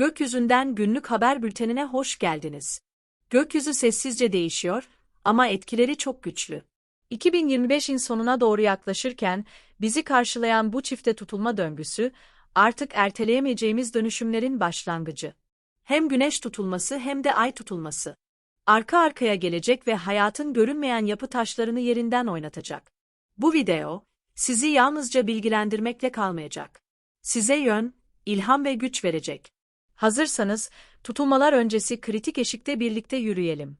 Gökyüzünden günlük haber bültenine hoş geldiniz. Gökyüzü sessizce değişiyor ama etkileri çok güçlü. 2025'in sonuna doğru yaklaşırken bizi karşılayan bu çifte tutulma döngüsü artık erteleyemeyeceğimiz dönüşümlerin başlangıcı. Hem güneş tutulması hem de ay tutulması. Arka arkaya gelecek ve hayatın görünmeyen yapı taşlarını yerinden oynatacak. Bu video sizi yalnızca bilgilendirmekle kalmayacak. Size yön, ilham ve güç verecek. Hazırsanız, tutulmalar öncesi kritik eşikte birlikte yürüyelim.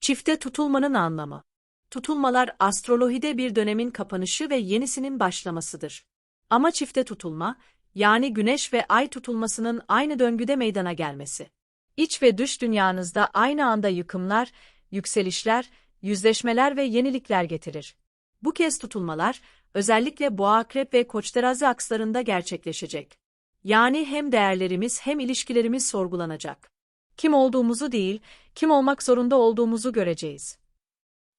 Çifte tutulmanın anlamı. Tutulmalar astrolojide bir dönemin kapanışı ve yenisinin başlamasıdır. Ama çifte tutulma, yani güneş ve ay tutulmasının aynı döngüde meydana gelmesi. İç ve dış dünyanızda aynı anda yıkımlar, yükselişler, yüzleşmeler ve yenilikler getirir. Bu kez tutulmalar, özellikle boğa akrep ve koç terazi akslarında gerçekleşecek. Yani hem değerlerimiz hem ilişkilerimiz sorgulanacak. Kim olduğumuzu değil, kim olmak zorunda olduğumuzu göreceğiz.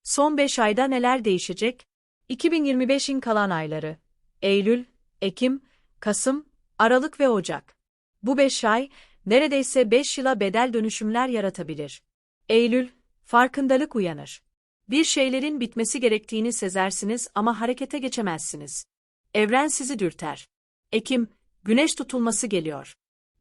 Son 5 ayda neler değişecek? 2025'in kalan ayları. Eylül, Ekim, Kasım, Aralık ve Ocak. Bu 5 ay, neredeyse 5 yıla bedel dönüşümler yaratabilir. Eylül, farkındalık uyanır. Bir şeylerin bitmesi gerektiğini sezersiniz ama harekete geçemezsiniz. Evren sizi dürter. Ekim, güneş tutulması geliyor.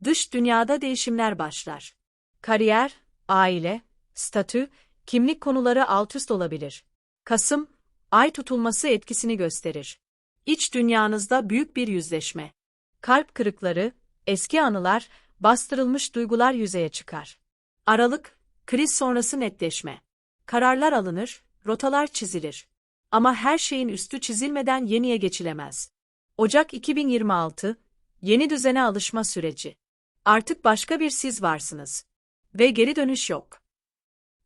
Dış dünyada değişimler başlar. Kariyer, aile, statü, kimlik konuları altüst olabilir. Kasım, ay tutulması etkisini gösterir. İç dünyanızda büyük bir yüzleşme. Kalp kırıkları, eski anılar, bastırılmış duygular yüzeye çıkar. Aralık, kriz sonrası netleşme. Kararlar alınır, rotalar çizilir. Ama her şeyin üstü çizilmeden yeniye geçilemez. Ocak 2026, yeni düzene alışma süreci. Artık başka bir siz varsınız. Ve geri dönüş yok.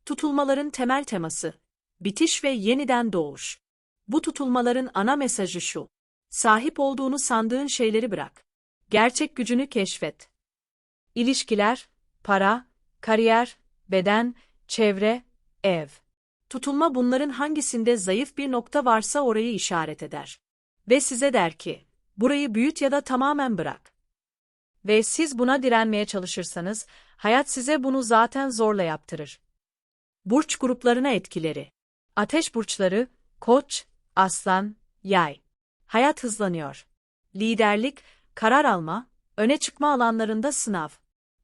Tutulmaların temel teması, bitiş ve yeniden doğuş. Bu tutulmaların ana mesajı şu. Sahip olduğunu sandığın şeyleri bırak. Gerçek gücünü keşfet. İlişkiler, para, kariyer, beden, çevre, ev. Tutulma bunların hangisinde zayıf bir nokta varsa orayı işaret eder. Ve size der ki, burayı büyüt ya da tamamen bırak. Ve siz buna direnmeye çalışırsanız, hayat size bunu zaten zorla yaptırır. Burç gruplarına etkileri. Ateş burçları, koç, aslan, yay. Hayat hızlanıyor. Liderlik, karar alma, öne çıkma alanlarında sınav.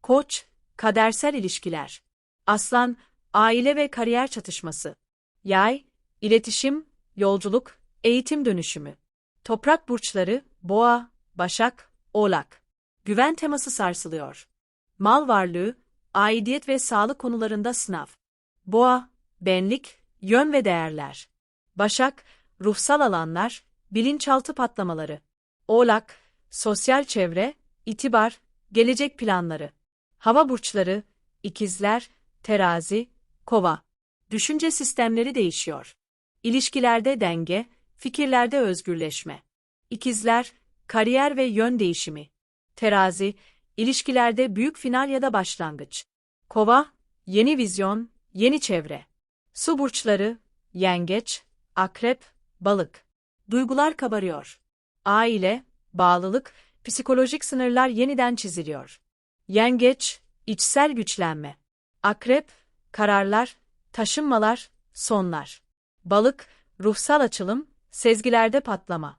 Koç, kadersel ilişkiler. Aslan, aile ve kariyer çatışması. Yay, iletişim, yolculuk, eğitim dönüşümü. Toprak burçları, boğa, başak, oğlak. Güven teması sarsılıyor. Mal varlığı, aidiyet ve sağlık konularında sınav. Boğa, benlik, yön ve değerler. Başak, ruhsal alanlar, bilinçaltı patlamaları. Oğlak, sosyal çevre, itibar, gelecek planları. Hava burçları, ikizler, terazi, kova. Düşünce sistemleri değişiyor. İlişkilerde denge, fikirlerde özgürleşme. İkizler, kariyer ve yön değişimi. Terazi, ilişkilerde büyük final ya da başlangıç. Kova, yeni vizyon, yeni çevre. Su burçları, yengeç, akrep, balık. Duygular kabarıyor. Aile, bağlılık, psikolojik sınırlar yeniden çiziliyor. Yengeç, içsel güçlenme. Akrep, kararlar, taşınmalar, sonlar. Balık, ruhsal açılım, sezgilerde patlama.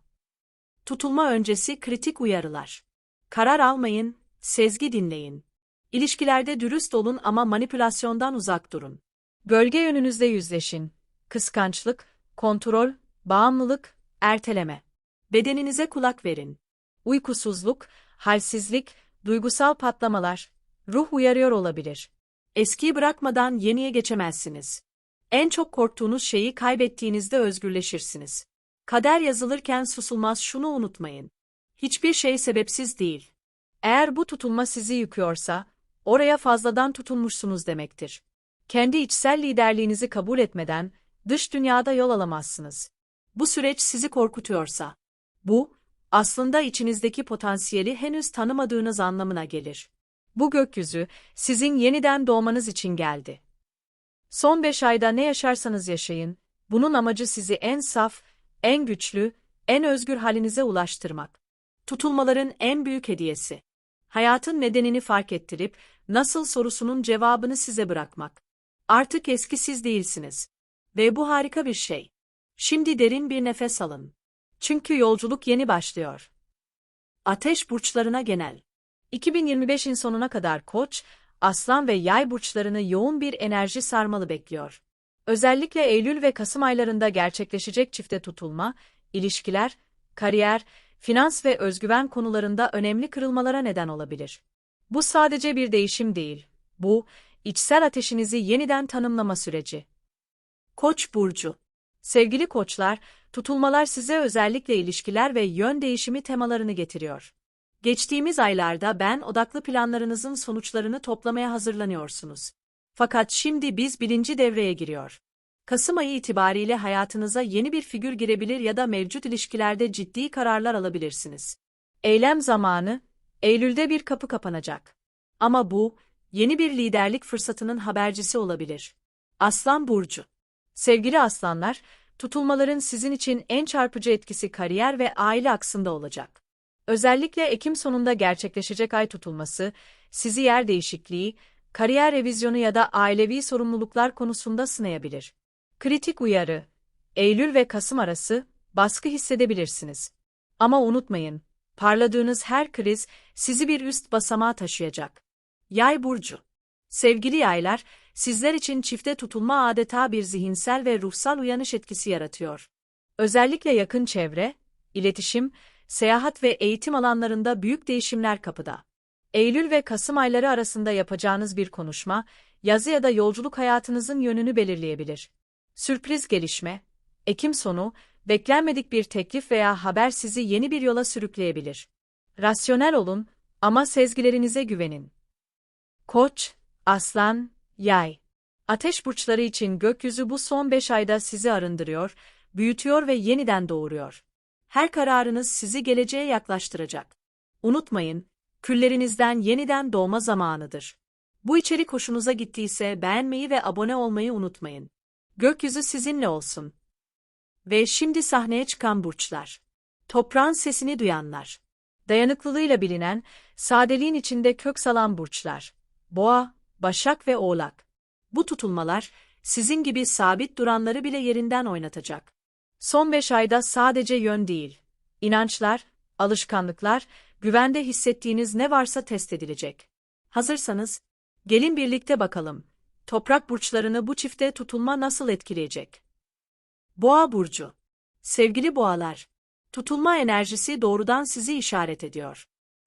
Tutulma öncesi kritik uyarılar. Karar almayın, sezgi dinleyin. İlişkilerde dürüst olun ama manipülasyondan uzak durun. Gölge yönünüzde yüzleşin. Kıskançlık, kontrol, bağımlılık, erteleme. Bedeninize kulak verin. Uykusuzluk, halsizlik, duygusal patlamalar, ruh uyarıyor olabilir. Eskiyi bırakmadan yeniye geçemezsiniz. En çok korktuğunuz şeyi kaybettiğinizde özgürleşirsiniz. Kader yazılırken susulmaz şunu unutmayın. Hiçbir şey sebepsiz değil. Eğer bu tutulma sizi yıkıyorsa, oraya fazladan tutunmuşsunuz demektir. Kendi içsel liderliğinizi kabul etmeden, dış dünyada yol alamazsınız. Bu süreç sizi korkutuyorsa, bu, aslında içinizdeki potansiyeli henüz tanımadığınız anlamına gelir. Bu gökyüzü, sizin yeniden doğmanız için geldi. Son beş ayda ne yaşarsanız yaşayın, bunun amacı sizi en saf, en güçlü, en özgür halinize ulaştırmak. Tutulmaların en büyük hediyesi. Hayatın nedenini fark ettirip, nasıl sorusunun cevabını size bırakmak. Artık eski siz değilsiniz. Ve bu harika bir şey. Şimdi derin bir nefes alın. Çünkü yolculuk yeni başlıyor. Ateş burçlarına genel. 2025'in sonuna kadar Koç, Aslan ve Yay burçlarını yoğun bir enerji sarmalı bekliyor. Özellikle Eylül ve Kasım aylarında gerçekleşecek çifte tutulma, ilişkiler, kariyer, finans ve özgüven konularında önemli kırılmalara neden olabilir. Bu sadece bir değişim değil. Bu, içsel ateşinizi yeniden tanımlama süreci. Koç burcu. Sevgili koçlar, tutulmalar size özellikle ilişkiler ve yön değişimi temalarını getiriyor. Geçtiğimiz aylarda ben odaklı planlarınızın sonuçlarını toplamaya hazırlanıyorsunuz. Fakat şimdi biz bilinci devreye giriyor. Kasım ayı itibariyle hayatınıza yeni bir figür girebilir ya da mevcut ilişkilerde ciddi kararlar alabilirsiniz. Eylem zamanı, Eylül'de bir kapı kapanacak. Ama bu, yeni bir liderlik fırsatının habercisi olabilir. Aslan Burcu Sevgili aslanlar, tutulmaların sizin için en çarpıcı etkisi kariyer ve aile aksında olacak. Özellikle Ekim sonunda gerçekleşecek ay tutulması, sizi yer değişikliği, kariyer revizyonu ya da ailevi sorumluluklar konusunda sınayabilir. Kritik uyarı, Eylül ve Kasım arası, baskı hissedebilirsiniz. Ama unutmayın, parladığınız her kriz sizi bir üst basamağa taşıyacak. Yay burcu. Sevgili yaylar, sizler için çifte tutulma adeta bir zihinsel ve ruhsal uyanış etkisi yaratıyor. Özellikle yakın çevre, iletişim, seyahat ve eğitim alanlarında büyük değişimler kapıda. Eylül ve Kasım ayları arasında yapacağınız bir konuşma, yazı ya da yolculuk hayatınızın yönünü belirleyebilir. Sürpriz gelişme, Ekim sonu, beklenmedik bir teklif veya haber sizi yeni bir yola sürükleyebilir. Rasyonel olun ama sezgilerinize güvenin. Koç, Aslan, Yay. Ateş burçları için gökyüzü bu son beş ayda sizi arındırıyor, büyütüyor ve yeniden doğuruyor. Her kararınız sizi geleceğe yaklaştıracak. Unutmayın, küllerinizden yeniden doğma zamanıdır. Bu içerik hoşunuza gittiyse beğenmeyi ve abone olmayı unutmayın. Gökyüzü sizinle olsun. Ve şimdi sahneye çıkan burçlar. Toprağın sesini duyanlar. Dayanıklılığıyla bilinen, sadeliğin içinde kök salan burçlar. Boğa, Başak ve Oğlak. Bu tutulmalar, sizin gibi sabit duranları bile yerinden oynatacak. Son beş ayda sadece yön değil, inançlar, alışkanlıklar, güvende hissettiğiniz ne varsa test edilecek. Hazırsanız, gelin birlikte bakalım. Toprak burçlarını bu çifte tutulma nasıl etkileyecek? Boğa burcu. Sevgili boğalar, tutulma enerjisi doğrudan sizi işaret ediyor.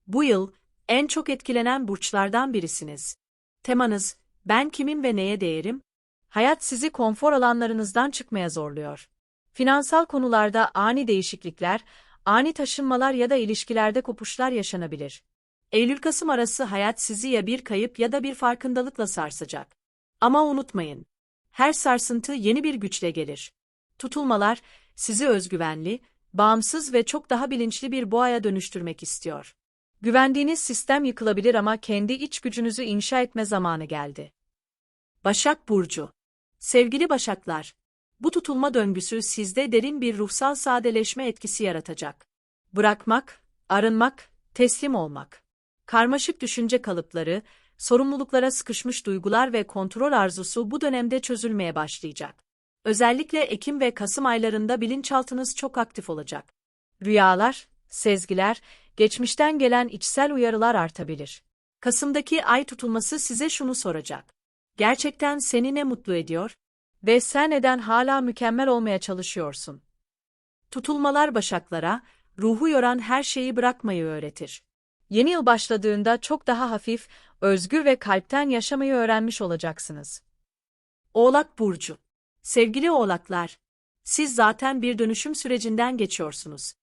Bu yıl en çok etkilenen burçlardan birisiniz. Temanız, ben kimim ve neye değerim? Hayat sizi konfor alanlarınızdan çıkmaya zorluyor. Finansal konularda ani değişiklikler, ani taşınmalar ya da ilişkilerde kopuşlar yaşanabilir. Eylül-Kasım arası hayat sizi ya bir kayıp ya da bir farkındalıkla sarsacak. Ama unutmayın, her sarsıntı yeni bir güçle gelir. Tutulmalar, sizi özgüvenli, bağımsız ve çok daha bilinçli bir boğaya dönüştürmek istiyor. Güvendiğiniz sistem yıkılabilir ama kendi iç gücünüzü inşa etme zamanı geldi. Başak Burcu Sevgili Başaklar, bu tutulma döngüsü sizde derin bir ruhsal sadeleşme etkisi yaratacak. Bırakmak, arınmak, teslim olmak. Karmaşık düşünce kalıpları, sorumluluklara sıkışmış duygular ve kontrol arzusu bu dönemde çözülmeye başlayacak. Özellikle Ekim ve Kasım aylarında bilinçaltınız çok aktif olacak. Rüyalar, sezgiler, geçmişten gelen içsel uyarılar artabilir. Kasım'daki ay tutulması size şunu soracak. Gerçekten seni ne mutlu ediyor? Ve sen neden hala mükemmel olmaya çalışıyorsun? Tutulmalar başaklara, ruhu yoran her şeyi bırakmayı öğretir. Yeni yıl başladığında çok daha hafif, özgür ve kalpten yaşamayı öğrenmiş olacaksınız. Oğlak Burcu Sevgili oğlaklar, siz zaten bir dönüşüm sürecinden geçiyorsunuz.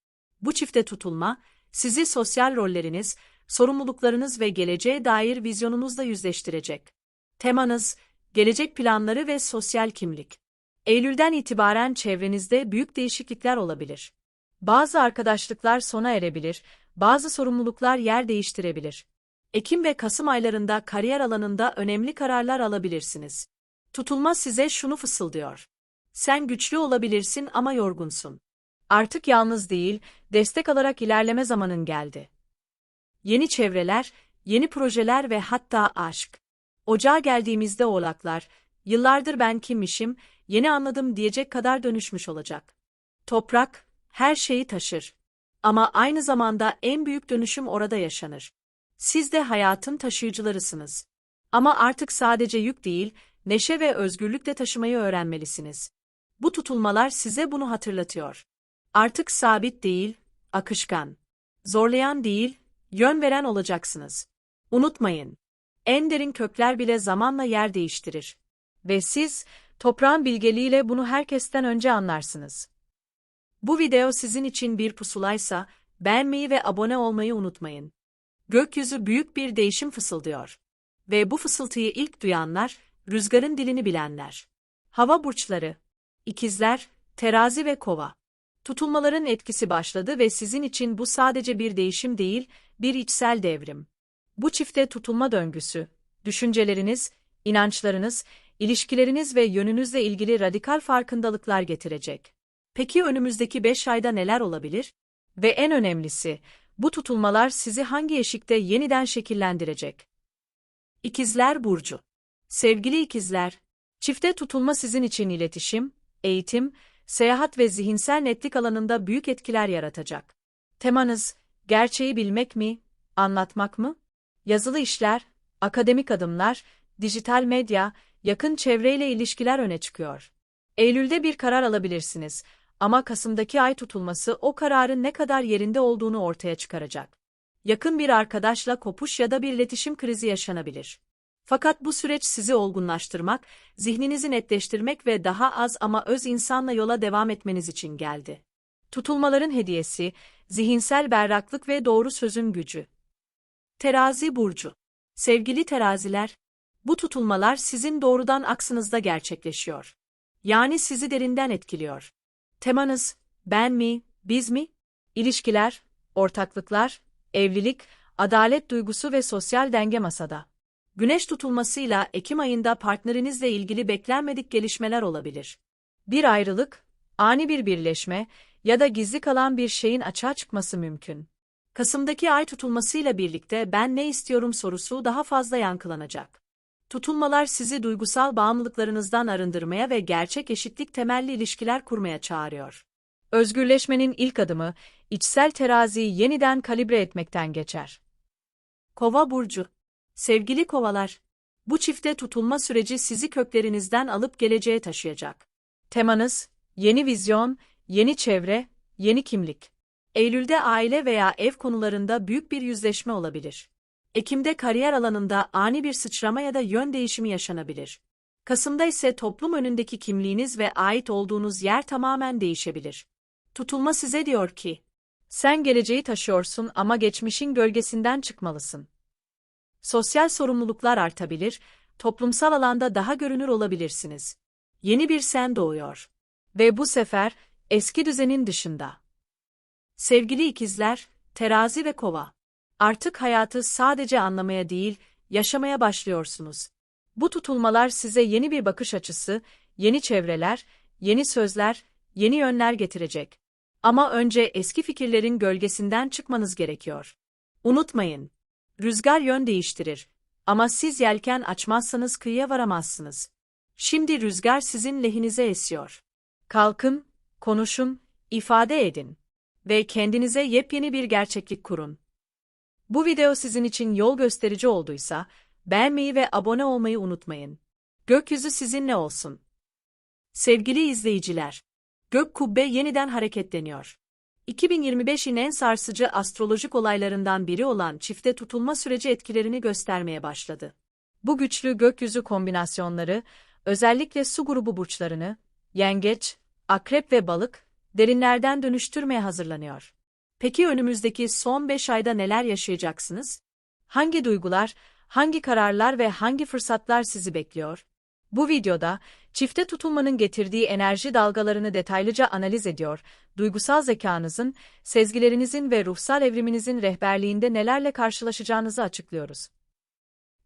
Bu çifte tutulma, sizi sosyal rolleriniz, sorumluluklarınız ve geleceğe dair vizyonunuzla yüzleştirecek. Temanız, gelecek planları ve sosyal kimlik. Eylül'den itibaren çevrenizde büyük değişiklikler olabilir. Bazı arkadaşlıklar sona erebilir, bazı sorumluluklar yer değiştirebilir. Ekim ve Kasım aylarında kariyer alanında önemli kararlar alabilirsiniz. Tutulma size şunu fısıldıyor. Sen güçlü olabilirsin ama yorgunsun. Artık yalnız değil, destek alarak ilerleme zamanın geldi. Yeni çevreler, yeni projeler ve hatta aşk. Ocağa geldiğimizde oğlaklar, yıllardır ben kimmişim, yeni anladım diyecek kadar dönüşmüş olacak. Toprak, her şeyi taşır. Ama aynı zamanda en büyük dönüşüm orada yaşanır. Siz de hayatın taşıyıcılarısınız. Ama artık sadece yük değil, neşe ve özgürlük de taşımayı öğrenmelisiniz. Bu tutulmalar size bunu hatırlatıyor. Artık sabit değil, akışkan. Zorlayan değil, yön veren olacaksınız. Unutmayın. En derin kökler bile zamanla yer değiştirir. Ve siz, toprağın bilgeliğiyle bunu herkesten önce anlarsınız. Bu video sizin için bir pusulaysa, beğenmeyi ve abone olmayı unutmayın. Gökyüzü büyük bir değişim fısıldıyor. Ve bu fısıltıyı ilk duyanlar, rüzgarın dilini bilenler. Hava burçları, ikizler, terazi ve kova. Tutulmaların etkisi başladı ve sizin için bu sadece bir değişim değil, bir içsel devrim. Bu çifte tutulma döngüsü, düşünceleriniz, inançlarınız, ilişkileriniz ve yönünüzle ilgili radikal farkındalıklar getirecek. Peki önümüzdeki 5 ayda neler olabilir? Ve en önemlisi, bu tutulmalar sizi hangi eşikte yeniden şekillendirecek? İkizler Burcu Sevgili ikizler, çifte tutulma sizin için iletişim, eğitim, seyahat ve zihinsel netlik alanında büyük etkiler yaratacak. Temanız, gerçeği bilmek mi, anlatmak mı? Yazılı işler, akademik adımlar, dijital medya, yakın çevreyle ilişkiler öne çıkıyor. Eylül'de bir karar alabilirsiniz ama Kasım'daki ay tutulması o kararın ne kadar yerinde olduğunu ortaya çıkaracak. Yakın bir arkadaşla kopuş ya da bir iletişim krizi yaşanabilir. Fakat bu süreç sizi olgunlaştırmak, zihninizi netleştirmek ve daha az ama öz insanla yola devam etmeniz için geldi. Tutulmaların hediyesi, zihinsel berraklık ve doğru sözün gücü. Terazi Burcu Sevgili teraziler, bu tutulmalar sizin doğrudan aksınızda gerçekleşiyor. Yani sizi derinden etkiliyor. Temanız, ben mi, biz mi? İlişkiler, ortaklıklar, evlilik, adalet duygusu ve sosyal denge masada. Güneş tutulmasıyla Ekim ayında partnerinizle ilgili beklenmedik gelişmeler olabilir. Bir ayrılık, ani bir birleşme ya da gizli kalan bir şeyin açığa çıkması mümkün. Kasım'daki ay tutulmasıyla birlikte ben ne istiyorum sorusu daha fazla yankılanacak. Tutulmalar sizi duygusal bağımlılıklarınızdan arındırmaya ve gerçek eşitlik temelli ilişkiler kurmaya çağırıyor. Özgürleşmenin ilk adımı, içsel teraziyi yeniden kalibre etmekten geçer. Kova burcu Sevgili kovalar, bu çifte tutulma süreci sizi köklerinizden alıp geleceğe taşıyacak. Temanız, yeni vizyon, yeni çevre, yeni kimlik. Eylül'de aile veya ev konularında büyük bir yüzleşme olabilir. Ekim'de kariyer alanında ani bir sıçrama ya da yön değişimi yaşanabilir. Kasım'da ise toplum önündeki kimliğiniz ve ait olduğunuz yer tamamen değişebilir. Tutulma size diyor ki, sen geleceği taşıyorsun ama geçmişin gölgesinden çıkmalısın. Sosyal sorumluluklar artabilir, toplumsal alanda daha görünür olabilirsiniz. Yeni bir sen doğuyor. Ve bu sefer, eski düzenin dışında. Sevgili ikizler, terazi ve kova. Artık hayatı sadece anlamaya değil, yaşamaya başlıyorsunuz. Bu tutulmalar size yeni bir bakış açısı, yeni çevreler, yeni sözler, yeni yönler getirecek. Ama önce eski fikirlerin gölgesinden çıkmanız gerekiyor. Unutmayın, Rüzgar yön değiştirir. Ama siz yelken açmazsanız kıyıya varamazsınız. Şimdi rüzgar sizin lehinize esiyor. Kalkın, konuşun, ifade edin. Ve kendinize yepyeni bir gerçeklik kurun. Bu video sizin için yol gösterici olduysa, beğenmeyi ve abone olmayı unutmayın. Gökyüzü sizinle olsun. Sevgili izleyiciler, gök kubbe yeniden hareketleniyor. 2025'in en sarsıcı astrolojik olaylarından biri olan çifte tutulma süreci etkilerini göstermeye başladı. Bu güçlü gökyüzü kombinasyonları, özellikle su grubu burçlarını, yengeç, akrep ve balık, derinlerden dönüştürmeye hazırlanıyor. Peki önümüzdeki son 5 ayda neler yaşayacaksınız? Hangi duygular, hangi kararlar ve hangi fırsatlar sizi bekliyor? Bu videoda, çifte tutulmanın getirdiği enerji dalgalarını detaylıca analiz ediyor, duygusal zekanızın, sezgilerinizin ve ruhsal evriminizin rehberliğinde nelerle karşılaşacağınızı açıklıyoruz.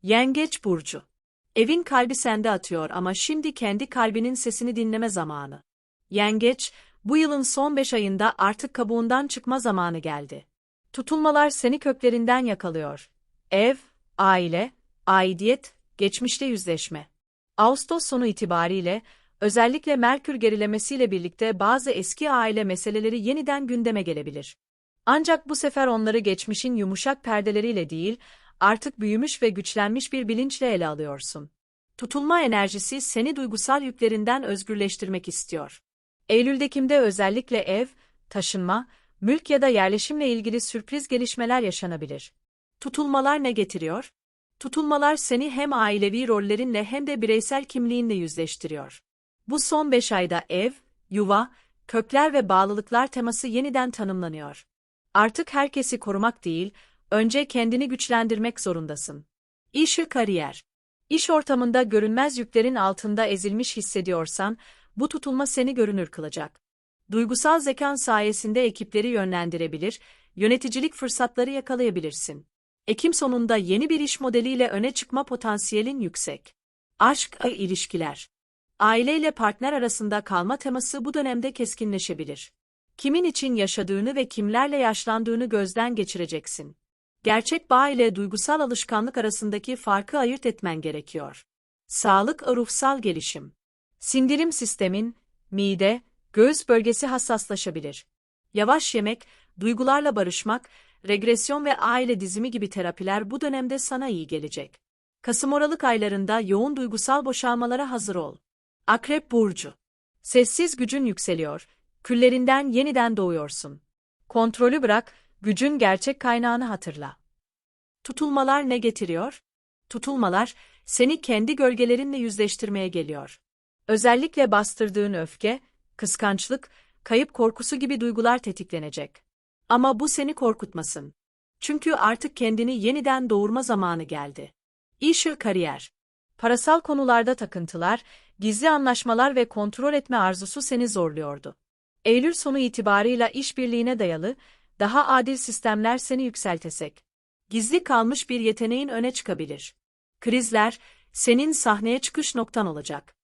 Yengeç Burcu Evin kalbi sende atıyor ama şimdi kendi kalbinin sesini dinleme zamanı. Yengeç, bu yılın son beş ayında artık kabuğundan çıkma zamanı geldi. Tutulmalar seni köklerinden yakalıyor. Ev, aile, aidiyet, geçmişte yüzleşme. Ağustos sonu itibariyle, özellikle Merkür gerilemesiyle birlikte bazı eski aile meseleleri yeniden gündeme gelebilir. Ancak bu sefer onları geçmişin yumuşak perdeleriyle değil, artık büyümüş ve güçlenmiş bir bilinçle ele alıyorsun. Tutulma enerjisi seni duygusal yüklerinden özgürleştirmek istiyor. Eylül-Ekim'de özellikle ev, taşınma, mülk ya da yerleşimle ilgili sürpriz gelişmeler yaşanabilir. Tutulmalar ne getiriyor? Tutulmalar seni hem ailevi rollerinle hem de bireysel kimliğinle yüzleştiriyor. Bu son beş ayda ev, yuva, kökler ve bağlılıklar teması yeniden tanımlanıyor. Artık herkesi korumak değil, önce kendini güçlendirmek zorundasın. İş ve kariyer. İş ortamında görünmez yüklerin altında ezilmiş hissediyorsan, bu tutulma seni görünür kılacak. Duygusal zekan sayesinde ekipleri yönlendirebilir, yöneticilik fırsatları yakalayabilirsin. Ekim sonunda yeni bir iş modeliyle öne çıkma potansiyelin yüksek. Aşk ve ilişkiler. Aileyle partner arasında kalma teması bu dönemde keskinleşebilir. Kimin için yaşadığını ve kimlerle yaşlandığını gözden geçireceksin. Gerçek bağ ile duygusal alışkanlık arasındaki farkı ayırt etmen gerekiyor. Sağlık ruhsal gelişim. Sindirim sistemin, mide, göğüs bölgesi hassaslaşabilir. Yavaş yemek, duygularla barışmak, regresyon ve aile dizimi gibi terapiler bu dönemde sana iyi gelecek. Kasım-Aralık aylarında yoğun duygusal boşalmalara hazır ol. Akrep Burcu. Sessiz gücün yükseliyor, küllerinden yeniden doğuyorsun. Kontrolü bırak, gücün gerçek kaynağını hatırla. Tutulmalar ne getiriyor? Tutulmalar, seni kendi gölgelerinle yüzleştirmeye geliyor. Özellikle bastırdığın öfke, kıskançlık, kayıp korkusu gibi duygular tetiklenecek. Ama bu seni korkutmasın. Çünkü artık kendini yeniden doğurma zamanı geldi. İş kariyer. Parasal konularda takıntılar, gizli anlaşmalar ve kontrol etme arzusu seni zorluyordu. Eylül sonu itibarıyla işbirliğine dayalı, daha adil sistemler seni yükseltesek. Gizli kalmış bir yeteneğin öne çıkabilir. Krizler, senin sahneye çıkış noktan olacak.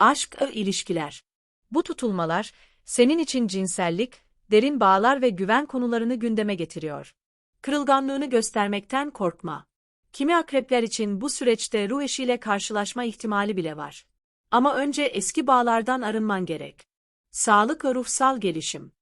Aşk ve ilişkiler. Bu tutulmalar, senin için cinsellik, derin bağlar ve güven konularını gündeme getiriyor. Kırılganlığını göstermekten korkma. Kimi akrepler için bu süreçte ruh eşiyle karşılaşma ihtimali bile var. Ama önce eski bağlardan arınman gerek. Sağlık ve ruhsal gelişim.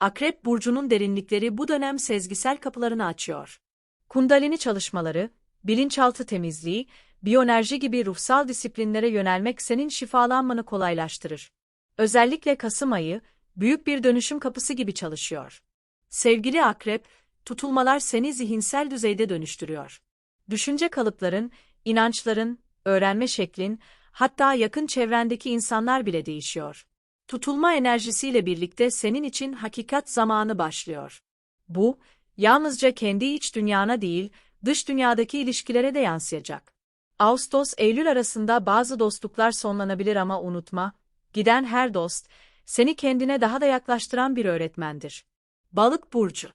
Akrep burcunun derinlikleri bu dönem sezgisel kapılarını açıyor. Kundalini çalışmaları, bilinçaltı temizliği, biyoenerji gibi ruhsal disiplinlere yönelmek senin şifalanmanı kolaylaştırır. Özellikle Kasım ayı, büyük bir dönüşüm kapısı gibi çalışıyor. Sevgili akrep, tutulmalar seni zihinsel düzeyde dönüştürüyor. Düşünce kalıpların, inançların, öğrenme şeklin, hatta yakın çevrendeki insanlar bile değişiyor. Tutulma enerjisiyle birlikte senin için hakikat zamanı başlıyor. Bu, yalnızca kendi iç dünyana değil, dış dünyadaki ilişkilere de yansıyacak. Ağustos-Eylül arasında bazı dostluklar sonlanabilir ama unutma, giden her dost, seni kendine daha da yaklaştıran bir öğretmendir. Balık burcu.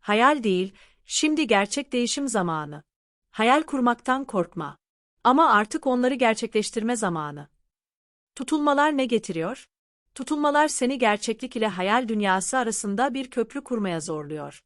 Hayal değil, şimdi gerçek değişim zamanı. Hayal kurmaktan korkma. Ama artık onları gerçekleştirme zamanı. Tutulmalar ne getiriyor? Tutulmalar seni gerçeklik ile hayal dünyası arasında bir köprü kurmaya zorluyor.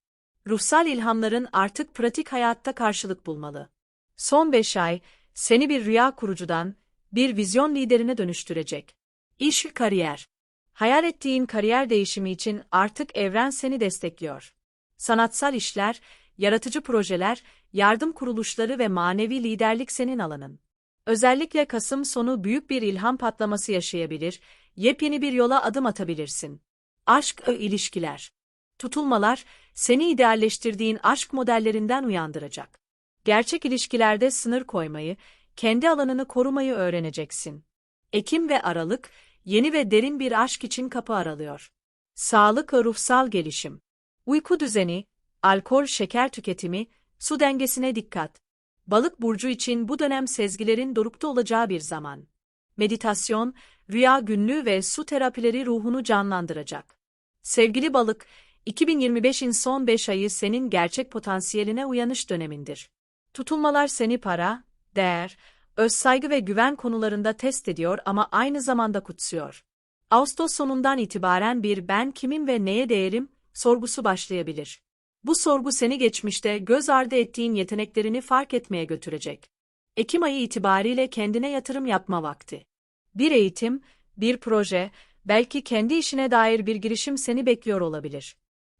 Ruhsal ilhamların artık pratik hayatta karşılık bulmalı. Son beş ay, seni bir rüya kurucudan, bir vizyon liderine dönüştürecek. İş kariyer. Hayal ettiğin kariyer değişimi için artık evren seni destekliyor. Sanatsal işler, yaratıcı projeler, yardım kuruluşları ve manevi liderlik senin alanın. Özellikle Kasım sonu büyük bir ilham patlaması yaşayabilir, yepyeni bir yola adım atabilirsin. Aşk ve ilişkiler. Tutulmalar, seni idealleştirdiğin aşk modellerinden uyandıracak. Gerçek ilişkilerde sınır koymayı, kendi alanını korumayı öğreneceksin. Ekim ve Aralık, yeni ve derin bir aşk için kapı aralıyor. Sağlık ve ruhsal gelişim. Uyku düzeni, alkol şeker tüketimi, su dengesine dikkat. Balık burcu için bu dönem sezgilerin dorukta olacağı bir zaman. Meditasyon, rüya günlüğü ve su terapileri ruhunu canlandıracak. Sevgili balık, 2025'in son 5 ayı senin gerçek potansiyeline uyanış dönemindir. Tutulmalar seni para, değer, öz saygı ve güven konularında test ediyor ama aynı zamanda kutsuyor. Ağustos sonundan itibaren bir ben kimim ve neye değerim sorgusu başlayabilir. Bu sorgu seni geçmişte göz ardı ettiğin yeteneklerini fark etmeye götürecek. Ekim ayı itibariyle kendine yatırım yapma vakti. Bir eğitim, bir proje, belki kendi işine dair bir girişim seni bekliyor olabilir.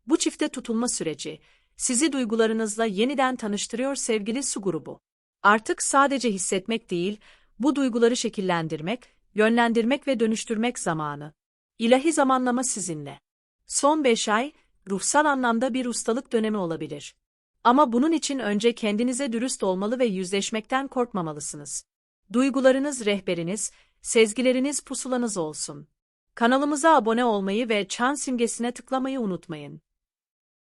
Bu çifte tutulma süreci, sizi duygularınızla yeniden tanıştırıyor sevgili su grubu. Artık sadece hissetmek değil, bu duyguları şekillendirmek, yönlendirmek ve dönüştürmek zamanı. İlahi zamanlama sizinle. Son 5 ay, ruhsal anlamda bir ustalık dönemi olabilir. Ama bunun için önce kendinize dürüst olmalı ve yüzleşmekten korkmamalısınız. Duygularınız rehberiniz, sezgileriniz pusulanız olsun. Kanalımıza abone olmayı ve çan simgesine tıklamayı unutmayın.